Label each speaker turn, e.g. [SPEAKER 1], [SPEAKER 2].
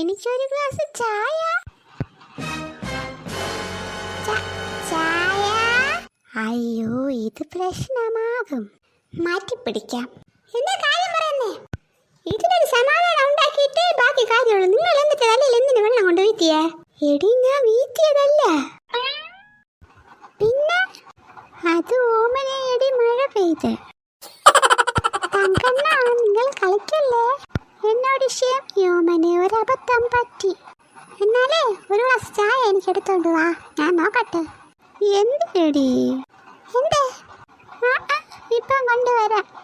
[SPEAKER 1] എനിക്കൊരു ഗ്ലാസ് ചായ. ചായ. അയ്യോ ഇത് പ്രശ്നമാകും. മാറ്റിപ്പിടിക്കാം. എന്താ കാര്യം പറയുന്നേ? ഇതിനൊരു സമാധാനം ഉണ്ടാക്കിയിട്ടേ ബാക്കി കാര്യമുള്ളൂ. നിങ്ങൾ എന്നിട്ട് തലയിൽ എന്തിനു വെള്ളം കൊണ്ട് വീട്ടിയേ എടി ഞാൻ വീട്ടിയതല്ല പിന്നെ? അത് ഓമനയടി മഴ പെയ്ത്. തങ്കണ്ണ നിങ്ങൾ കളിക്കല്ലേ? എന്നോട് യോമന് ഒരു അബദ്ധം പറ്റി. എന്നാലേ ഒരു ഗ്ലാസ് ചായ എനിക്ക് എടുത്തോണ്ട് വാ. ഞാൻ നോക്കട്ടെ. എന്തിനടി എന്തേ? ഇപ്പം കൊണ്ടുവരാം.